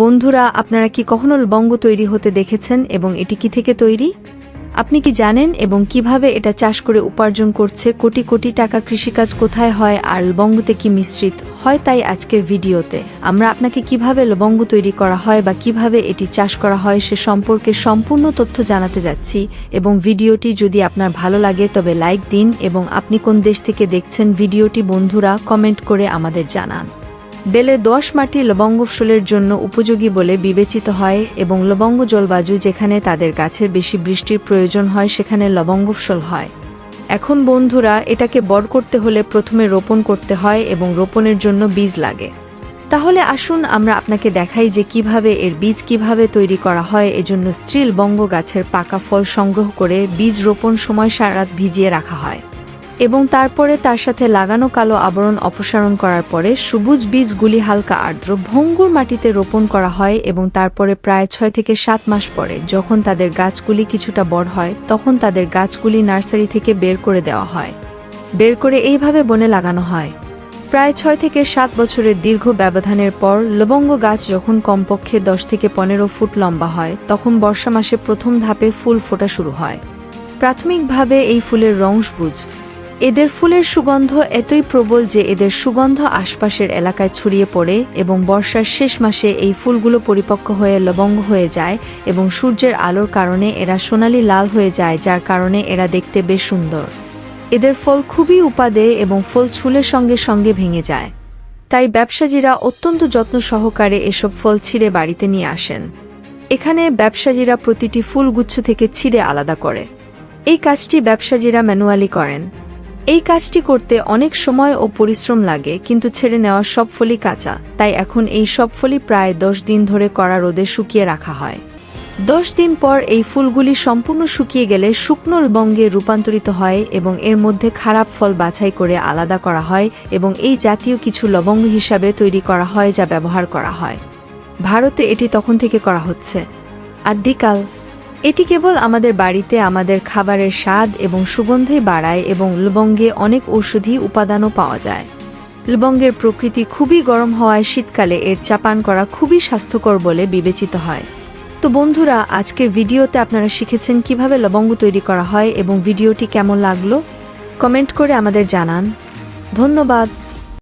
বন্ধুরা, আপনারা কি কখনো লবঙ্গ তৈরি হতে দেখেছেন এবং এটি কি থেকে তৈরি? আপনি কি জানেন এবং কীভাবে এটা চাষ করে উপার্জন করছে? কোটি কোটি টাকা কৃষিকাজ কোথায় হয় আর লবঙ্গতে কি মিশ্রিত হয় তাই আজকের ভিডিওতে। আমরা আপনাকে কীভাবে লবঙ্গ তৈরি করা হয় বা কীভাবে এটি চাষ করা হয় সে সম্পর্কে সম্পূর্ণ তথ্য জানাতে যাচ্ছি এবং ভিডিওটি যদি আপনার ভালো লাগে তবে লাইক দিন এবং আপনি কোন দেশ থেকে দেখছেন ভিডিওটি বন্ধুরা, কমেন্ট করে আমাদের জানান। বেলে দশ মাটি লবঙ্গ ফসলের জন্য উপযোগী বলে বিবেচিত হয় এবং লবঙ্গ জলবায়ু যেখানে তাদের গাছের বেশি বৃষ্টির প্রয়োজন হয়, সেখানে লবঙ্গ ফসল হয়। এখন বন্ধুরা, এটাকে বড় করতে হলে প্রথমে রোপণ করতে হয় এবং রোপণের জন্য বীজ লাগে। তাহলে আসুন আমরা আপনাকে দেখাই যে কীভাবে এর বীজ কীভাবে তৈরি করা হয়। এজন্য স্ত্রী লবঙ্গ গাছের পাকা ফল সংগ্রহ করে বীজ রোপণ সময় সারাত ভিজিয়ে রাখা হয়। এবং তারপরে তার সাথে লাগানো কালো আবরণ অপসারণ করার পরে সবুজ বীজগুলি হালকা আর্দ্র ভঙ্গুর মাটিতে রোপণ করা হয় এবং তারপরে প্রায় ছয় থেকে সাত মাস পরে যখন তাদের গাছগুলি কিছুটা বড় হয়, তখন তাদের গাছগুলি নার্সারি থেকে বের করে দেওয়া হয়। বের করে এইভাবে বনে লাগানো হয়। প্রায় ছয় থেকে সাত বছরের দীর্ঘ ব্যবধানের পর লবঙ্গ গাছ যখন কমপক্ষে দশ থেকে পনেরো ফুট লম্বা হয়, তখন বর্ষা মাসে প্রথম ধাপে ফুল ফোটা শুরু হয়। প্রাথমিকভাবে এই ফুলের রং সবুজ এদের ফুলের সুগন্ধ এতই প্রবল যে এদের সুগন্ধ আশপাশের এলাকায় ছড়িয়ে পড়ে এবং বর্ষার শেষ মাসে এই ফুলগুলো পরিপক্ক হয়ে লবঙ্গ হয়ে যায় এবং সূর্যের আলোর কারণে এরা সোনালি লাল হয়ে যায়, যার কারণে এরা দেখতে বেশ সুন্দর। এদের ফল খুবই উপাদে এবং ফল ছুলের সঙ্গে সঙ্গে ভেঙে যায়। তাই ব্যবসায়ীরা অত্যন্ত যত্ন সহকারে এসব ফল ছিঁড়ে বাড়িতে নিয়ে আসেন। এখানে ব্যবসায়ীরা প্রতিটি ফুলগুচ্ছ থেকে ছিঁড়ে আলাদা করে। এই কাজটি ব্যবসায়ীরা ম্যানুয়ালি করেন। এই কাজটি করতে অনেক সময় ও পরিশ্রম লাগে, কিন্তু ছেড়ে নেওয়া সব ফলই কাঁচা, তাই এখন এই সব ফলি প্রায় দশ দিন ধরে কড়া রোদে শুকিয়ে রাখা হয়। দশ দিন পর এই ফুলগুলি সম্পূর্ণ শুকিয়ে গেলে শুকনো লবঙ্গে রূপান্তরিত হয় এবং এর মধ্যে খারাপ ফল বাছাই করে আলাদা করা হয় এবং এই জাতীয় কিছু লবঙ্গ হিসাবে তৈরি করা হয় যা ব্যবহার করা হয়। ভারতে এটি তখন থেকে করা হচ্ছে। আদ্যিকাল এটি কেবল আমাদের বাড়িতে আমাদের খাবারের স্বাদ এবং সুগন্ধে বাড়ায় এবং লবঙ্গে অনেক ঔষধি উপাদানও পাওয়া যায়। লবঙ্গের প্রকৃতি খুবই গরম হওয়ায় শীতকালে এর চাপান করা খুবই স্বাস্থ্যকর বলে বিবেচিত হয়। তো বন্ধুরা, আজকের ভিডিওতে আপনারা শিখেছেন কীভাবে লবঙ্গ তৈরি করা হয় এবং ভিডিওটি কেমন লাগল? কমেন্ট করে আমাদের জানান। ধন্যবাদ।